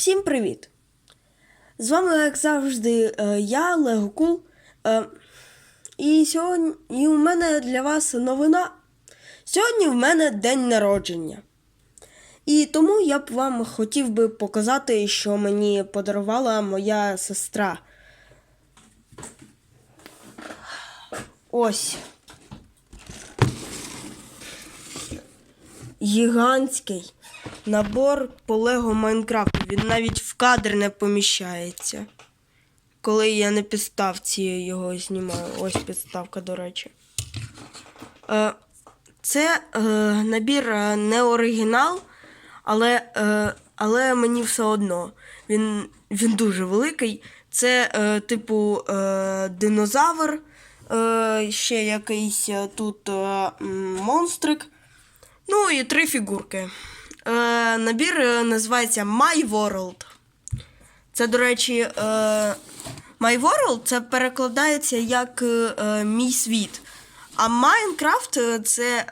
Всім привіт! З вами, як завжди, е, я, Лего Кул. Е, І сьогодні у мене для вас новина. Сьогодні в мене день народження. І тому я б вам хотів би показати, що мені подарувала моя сестра. Ось. Гігантський набор по Лего Майнкрафту. Він навіть в кадр не поміщається. Коли я на підставці його знімаю. Ось підставка, до речі. Е, Це е, набір е, не оригінал, але, але мені все одно. Він, він дуже великий. Це, типу, динозавр, ще якийсь тут монстрик. Ну і три фігурки. Е, набір е, називається My World. Це, до речі, е, My World це перекладається як е, мій світ. А е, це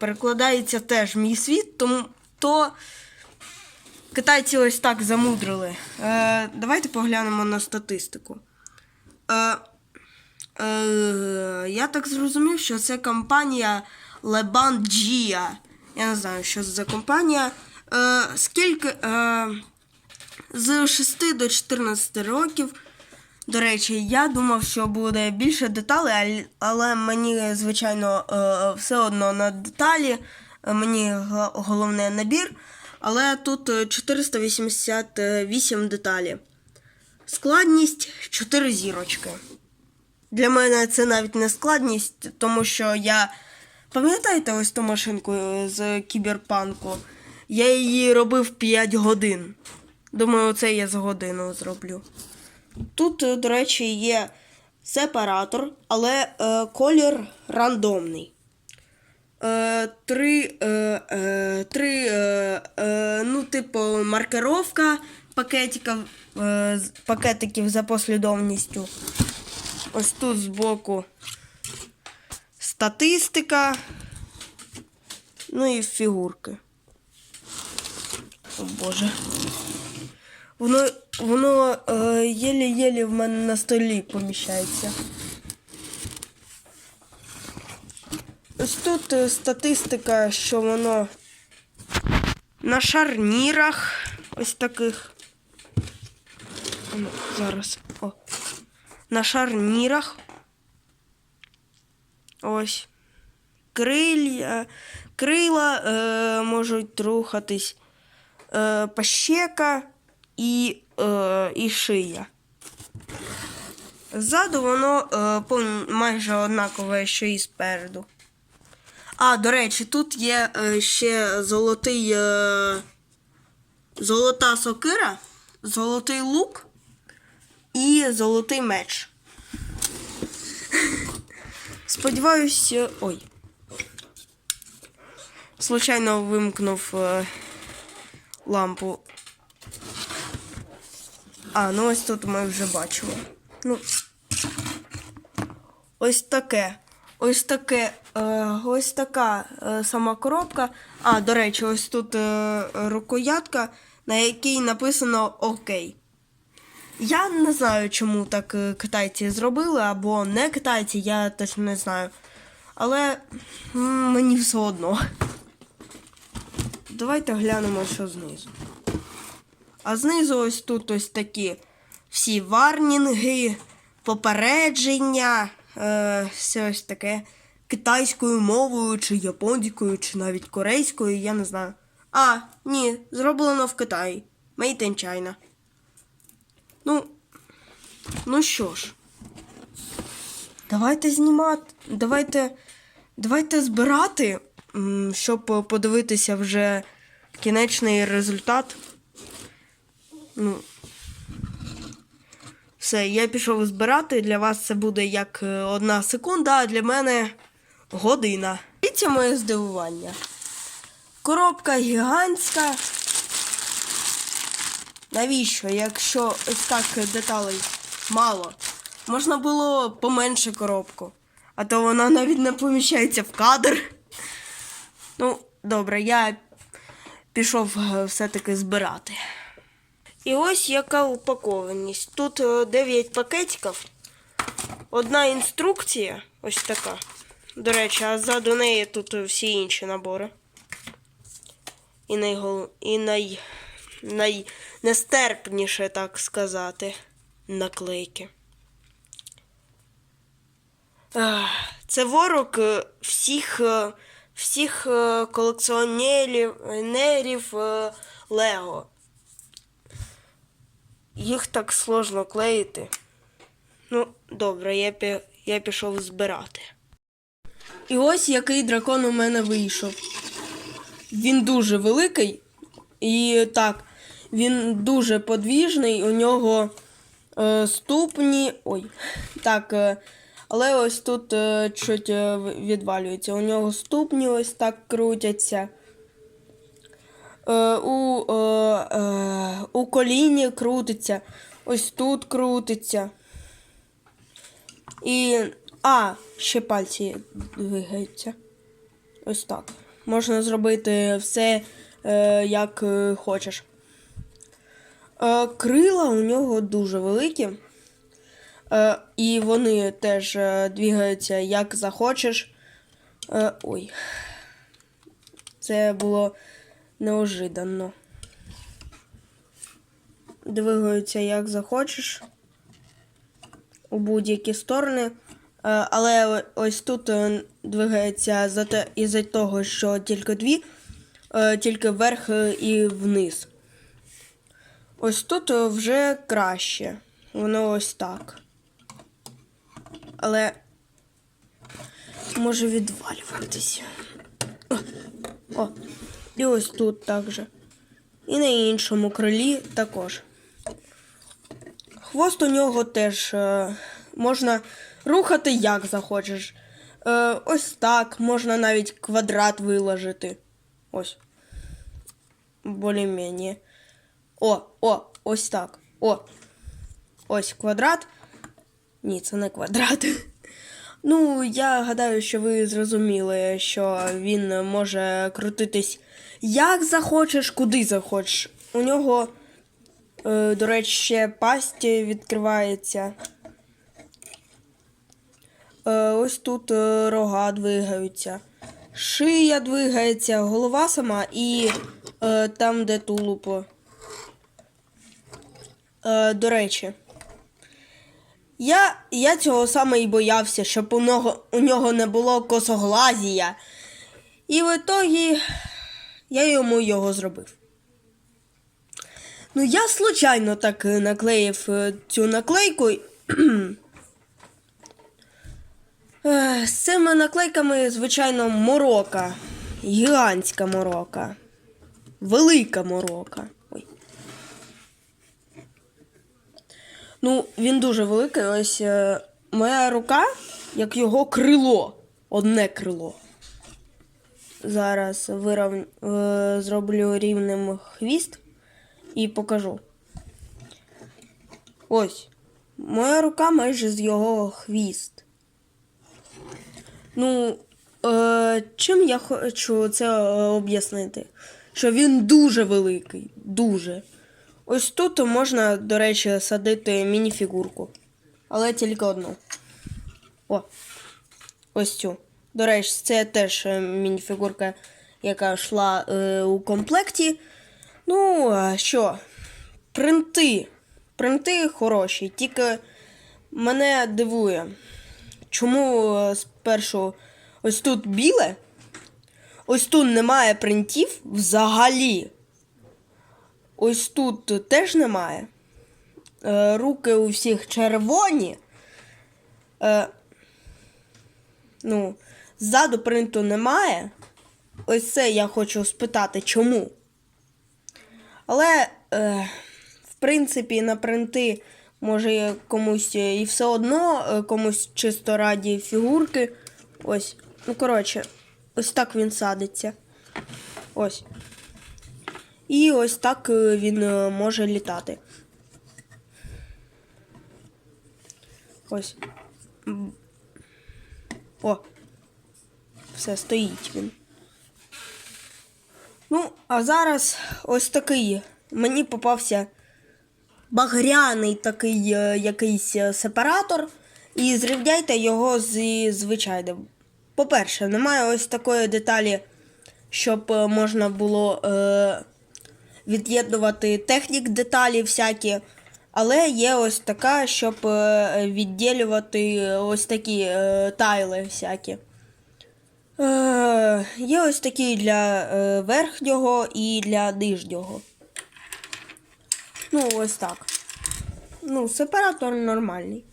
перекладається теж мій світ, тому то китайці ось так замудрили. Давайте поглянемо на статистику. Я так зрозумів, що це компанія Lebangia. Я не знаю, що це за компанія. Е, скільки е, з 6 до 14 років. До речі, я думав, що буде більше деталей, але мені, звичайно, е, все одно на деталі. Е, Мені головне набір. Але тут е, 488 деталі. Складність 4 зірочки. Для мене це навіть не складність, тому що я. Пам'ятаєте ось ту машинку е, з кіберпанку? Я її робив 5 годин. Думаю, це я за годину зроблю. Тут, е, до речі, є сепаратор, але е, колір рандомний. Е, три, е, е, три е, е, ну, типу, маркировка пакетиків, е, пакетиків за послідовністю. Ось тут збоку статистика. Ну і фігурки. О Боже. Воно, воно е, єлі-єлі в мене на столі поміщається. Ось тут е, статистика, що воно на шарнірах ось таких. Зараз. О на шарнірах. Ось. Крилья, крила е, можуть рухатись, е, пащека і, е, і шия. Ззаду воно е, майже однакове, що і спереду. А, до речі, тут є е, ще золотий, е, золота сокира, золотий лук і золотий меч. Сподіваюсь, е, ой. Случайно вимкнув е, лампу. А, ну ось тут ми вже бачили. Ну. Ось таке. Ось таке. Е, ось така е, сама коробка. А, до речі, ось тут е, рукоятка, на якій написано Окей. Я не знаю, чому так е, китайці зробили, або не китайці, я точно не знаю. Але мені все одно. Давайте глянемо, що знизу. А знизу ось тут ось такі всі варнінги, попередження, е, все ось таке китайською мовою, чи японською, чи навіть корейською, я не знаю. А, ні, зроблено в Китаї. Made in China. Ну, ну що ж, давайте знімати. Давайте, давайте збирати, щоб подивитися вже кінечний результат. Ну, все, я пішов збирати. Для вас це буде як е, одна секунда, а для мене година. І це моє здивування. Коробка гігантська. Навіщо, якщо ось так деталей мало? Можна було поменше коробку, а то вона навіть не поміщається в кадр. Ну, добре, я пішов е, все-таки збирати. І ось яка упакованість. Тут 9 пакетиків. Одна інструкція, ось така. До речі, а ззаду неї тут е, всі інші набори. І, найгол... і най... найнестерпніше, так сказати, наклейки. Це ворог е, всіх, е, всіх е, колекціонерів Лего. Їх так сложно клеїти. Ну, добре, я, пі... я пішов збирати. І ось який дракон у мене вийшов. Він дуже великий. І так, він дуже подвіжний, у нього е, ступні. Ой, так. Е, але ось тут е, чуть е, відвалюється. У нього ступні ось так крутяться. Е, у, е, е, у коліні крутиться. Ось тут крутиться. І. А, ще пальці двигаються. Ось так. Можна зробити все, е, як е, хочеш. Е, крила у нього дуже великі. Е, і вони теж е, двигаються як захочеш. Ой. Це було неожиданно. Двигаються як захочеш у будь-які сторони. Але ось тут двигається за із-за того, що тільки дві, тільки вверх і вниз. Ось тут е, вже краще. Воно ось так. Але може відвалюватися. О, О, і ось тут також. І на іншому крилі також. Хвост у нього теж е, можна рухати як захочеш. Е, ось так, можна навіть квадрат виложити. Ось. Более-менее. О, о, ось так. О. Ось квадрат. Ні, це не квадрат. Ну, я гадаю, що ви зрозуміли, що він може крутитись як захочеш, куди захочеш. У нього, е, до речі, ще пасть відкривається. Е, ось тут е, рога двигаються. Шия двигається, голова сама і там, де тулуб. Е, до речі. Я, я цього саме і боявся, щоб у нього, у нього не було косоглазія. І в ітогі я йому його зробив. Ну, я случайно так е, наклеїв е, цю наклейку. Е, З цими наклейками, звичайно, морока. Гігантська морока. Велика морока. Ну, він дуже великий. Ось е, моя рука, як його крило. Одне крило. Зараз вирав... е, зроблю рівним хвіст і покажу. Ось. Моя рука майже з його хвіст. Ну, е, чим я хочу це е, об'яснити? Що він дуже великий. Дуже. Ось тут можна, до речі, садити мініфігурку. Але тільки одну. О. Ось цю. До речі, це теж е, мініфігурка, яка йшла е, у комплекті. Ну, що? Принти. Принти хороші. Тільки мене дивує. Чому е, спершу ось тут біле? Ось тут немає принтів взагалі. Ось тут теж немає. Е, руки у всіх червоні. Е, ну, ззаду принту немає. Ось це я хочу спитати, чому. Але, е, в принципі, на принти може комусь і все одно, комусь чисто раді фігурки. Ось. Ну, коротше, ось так він садиться. Ось. І ось так е, він е, може літати. Ось. О. Все, стоїть він. Ну, а зараз ось такий. Мені попався багряний такий е, якийсь сепаратор і зрівняйте його зі звичайним. По-перше, немає ось такої деталі, щоб можна було е, від'єднувати технік деталі всякі. Але є ось така, щоб е, відділювати ось такі е, тайли всякі. Е, є ось такі для верхнього і для нижнього. Ну, ось так. Ну, сепаратор нормальний.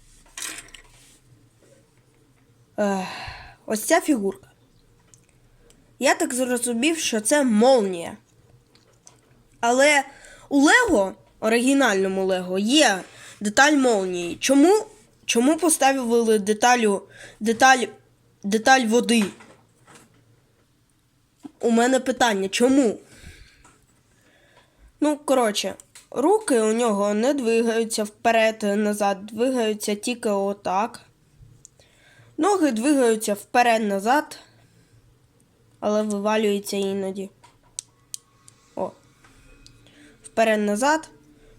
Ось ця фігурка. Я так зрозумів, що це молнія. Але у Лего, оригінальному Лего, є деталь молнії. Чому, чому поставили деталю, деталь, деталь води? У мене питання, чому? Ну, коротше, руки у нього не двигаються вперед-назад, двигаються тільки отак. Ноги двигаються вперед-назад, але вивалюються іноді. О. Вперед-назад.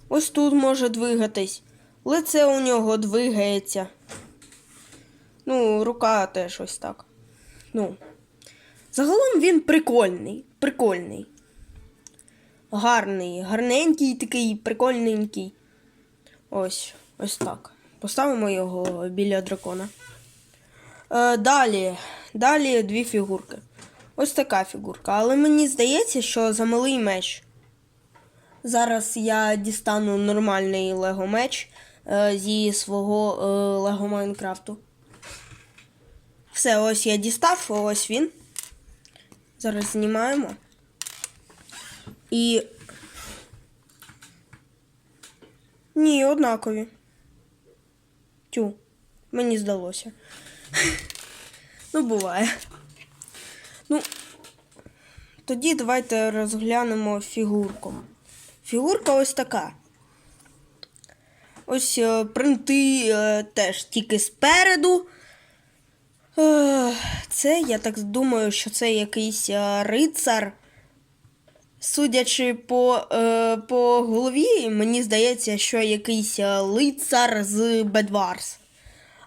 Ось тут може двигатись. Лице у нього двигається. Ну, рука теж ось так. Ну. Загалом він прикольний. Прикольний. Гарний, гарненький такий, прикольненький. Ось, ось так. Поставимо його біля дракона. Е, далі. Далі дві фігурки. Ось така фігурка. Але мені здається, що замалий меч. Зараз я дістану нормальний Лего меч е, зі свого е, Лего Майнкрафту. Все, ось я дістав, ось він. Зараз знімаємо. І. Ні, однакові. Тю, мені здалося. ну, буває. Ну, тоді давайте розглянемо фігурку. Фігурка ось така. Ось е, принти е, теж тільки спереду. Е, Це, я так думаю, що це якийсь рицар. Судячи по, по голові, мені здається, що якийсь лицар з Бедварс.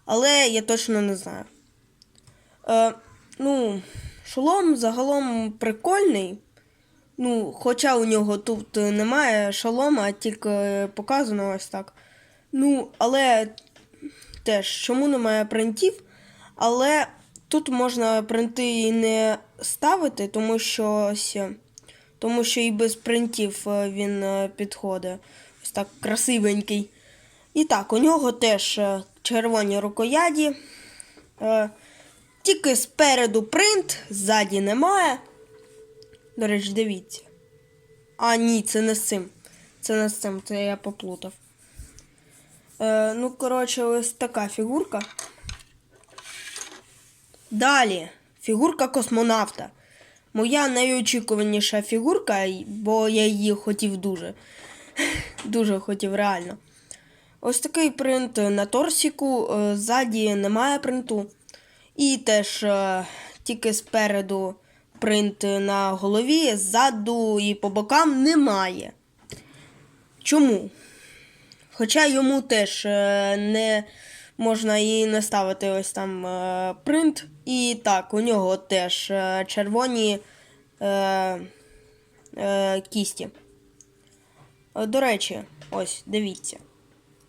Але я точно не знаю. Е, ну, шолом загалом прикольний. Ну, хоча у нього тут немає шолома, тільки показано ось так. Ну, але теж чому немає принтів? Але тут можна принти і не ставити, тому що ось, тому що і без принтів е, він е, підходить. Ось так красивенький. І так, у нього теж е, червоні рукояді. Е, Тільки спереду принт, ззаді немає. До речі, дивіться. А, ні, це не з цим. Це не з цим, це я поплутав. Е, ну, коротше, ось така фігурка. Далі. Фігурка космонавта. Моя найочікуваніша фігурка, бо я її хотів дуже. Дуже хотів реально. Ось такий принт на торсіку. е, Ззаді немає принту. І теж е, тільки спереду принт на голові, ззаду і по бокам немає. Чому? Хоча йому теж е, не можна і не ставити ось там е, принт. І так, у нього теж е, червоні е, е, кісті. До речі, ось, дивіться.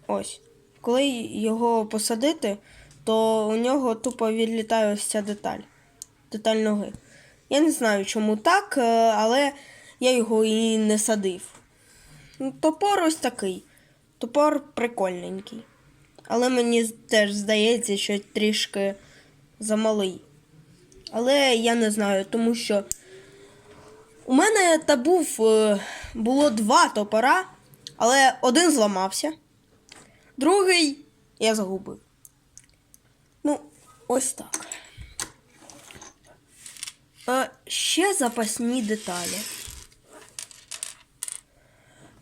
Ось. Коли його посадити, то у нього тупо відлітає ось ця деталь. Деталь ноги. Я не знаю, чому так, е, але я його і не садив. Ну, Топор ось такий. Топор прикольненький. Але мені теж здається, що трішки замалий. Але я не знаю, тому що у мене та був е, було два топора, але один зламався, другий я загубив. Ну, ось так. Е, ще запасні деталі.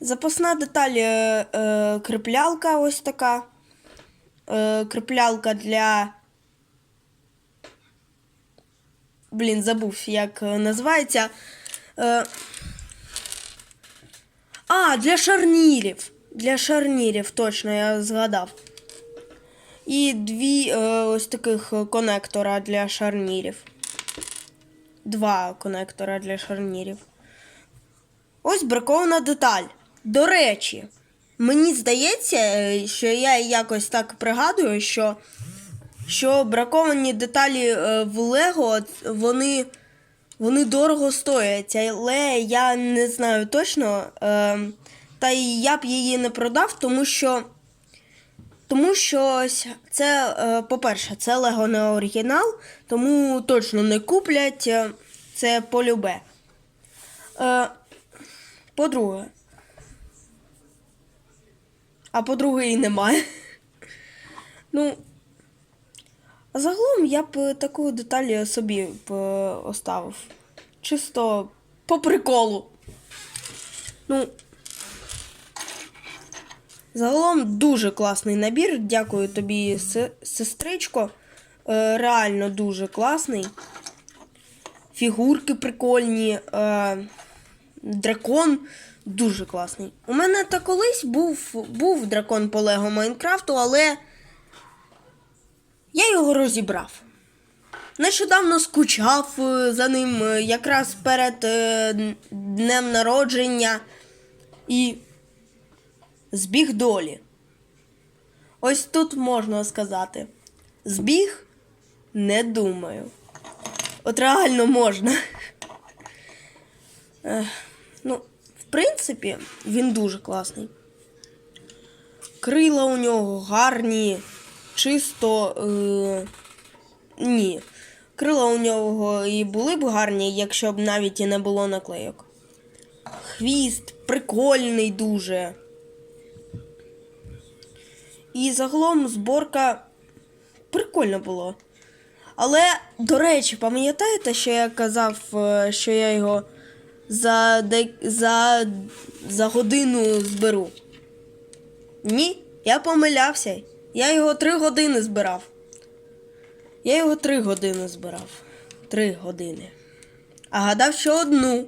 Запасна деталь е, е, креплялка ось така. Е, креплялка для. Блін, забув, як е, називається. Е, а, для шарнірів. Для шарнірів, точно, я згадав. І дві е, ось таких конектора для шарнірів. Два конектора для шарнірів. Ось бракована деталь. До речі, мені здається, е, що я якось так пригадую, що, що браковані деталі е, в Лего вони, вони дорого стоять, але я не знаю точно. Е, та й я б її не продав, тому що. Тому що це, е, по-перше, це Лего не оригінал, тому точно не куплять е, це полюбе. Е, По-друге. А по-друге, і немає. Ну. Загалом я б таку деталь собі б оставив. Чисто по приколу. Ну. Загалом дуже класний набір. Дякую тобі, сестричко. Е, реально дуже класний. Фігурки прикольні. Е, дракон дуже класний. У мене та колись був, був дракон по Лего Майнкрафту, але я його розібрав. Нещодавно скучав е, за ним якраз перед днем народження і збіг долі. Ось тут можна сказати. Збіг не думаю. От реально можна. Ну, в принципі, він дуже класний. Крила у нього гарні, чисто. Е, ні. Крила у нього і були б гарні, якщо б навіть і не було наклейок. Хвіст прикольний дуже. І загалом зборка прикольно було. Але, до речі, пам'ятаєте, що я казав, е, що я його за, де... за... за годину зберу? Ні, я помилявся. Я його три години збирав. Я його три години збирав. Три години. А гадав, що одну.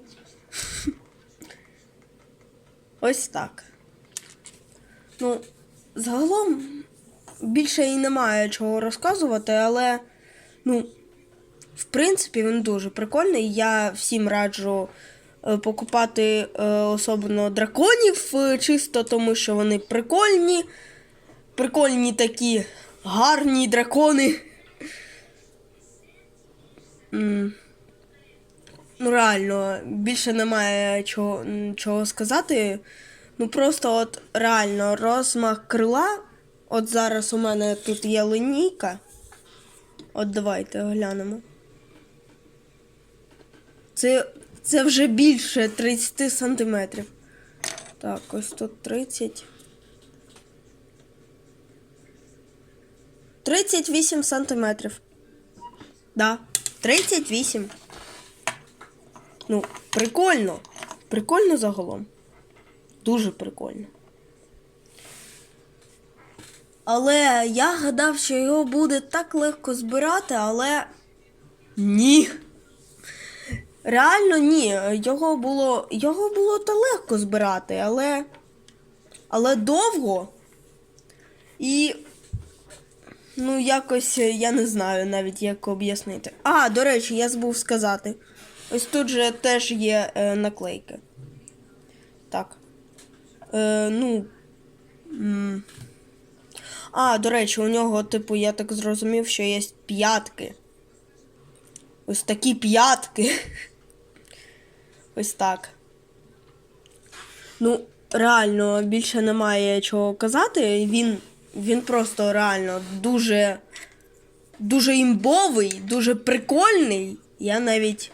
Ось так. Ну, загалом більше і немає чого розказувати, але, ну, в принципі, він дуже прикольний. Я всім раджу е, покупати е, особливо драконів, е, чисто тому що вони прикольні. Прикольні такі гарні дракони. Ну, реально, більше немає чого, чого сказати. Ну просто от реально розмах крила. От зараз у мене тут є линійка. От давайте глянемо. Це, це вже більше 30 сантиметрів. Так, ось тут 30. 38 сантиметрів. Да, 38. Ну, прикольно. Прикольно загалом. Дуже прикольно. Але я гадав, що його буде так легко збирати, але ні. Реально ні. Його було. Його було та легко збирати, але. Але довго. І. Ну, якось я не знаю навіть, як об'яснити. А, до речі, я забув сказати. Ось тут же теж є е, наклейки. Так. Е, ну. А, до речі, у нього, типу, я так зрозумів, що є п'ятки. Ось такі п'ятки. Ось так. Ну, реально, більше немає чого казати. Він, він просто реально дуже. Дуже імбовий, дуже прикольний. Я навіть.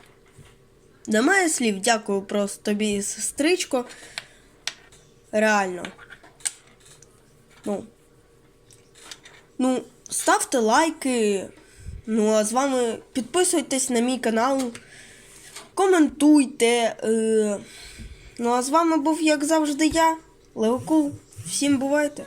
Немає слів, дякую просто тобі, сестричко. Реально. Ну. Ну, ставте лайки. Ну, а з вами підписуйтесь на мій канал. Коментуйте. Е... Ну, а з вами був, як завжди, я, Леокул. Всім бувайте!